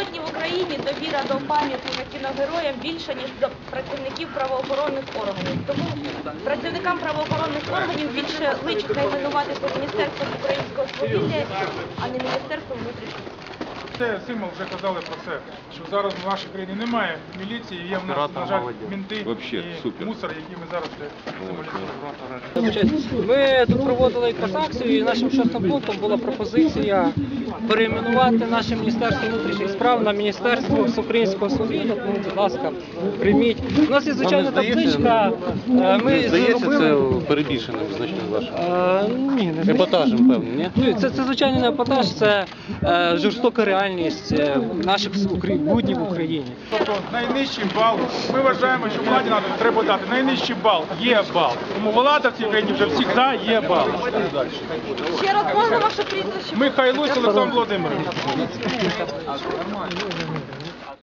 Сьогодні в Україні довіра до пам'ятника кіногероям більша, ніж до працівників правоохоронних органів. Тому працівникам правоохоронних органів більше личить найменуватися Міністерством українського свавілля, а не Міністерством внутрішніх. Це Симол вже казали про це, що зараз в нашій країні немає міліції, є в нас, на жаль, мінти Вообще, і супер. мусор, який ми зараз це символізуємо. Ми тут проводили якраз і нашим шостим пунктом була пропозиція перейменувати наше Міністерство внутрішніх справ на Міністерство всеукраїнського свавілля. Тому, будь ласка, прийміть. У нас є звичайна табличка. е, Ми Здається, це перебільшено значно вашим. Е, ні, не. Епатажем, певно, ні? Ні, Це, це звичайно не епатаж, це е, жорстока реальність е, наших укр- буднів в Україні. Тобто найнижчий бал, ми вважаємо, що владі надо- треба дати найнижчий бал, є бал. Тому влада в цій країні вже завжди є бал. Ще раз можна ваше прізвище? Михайлусь Олександр Володимирович.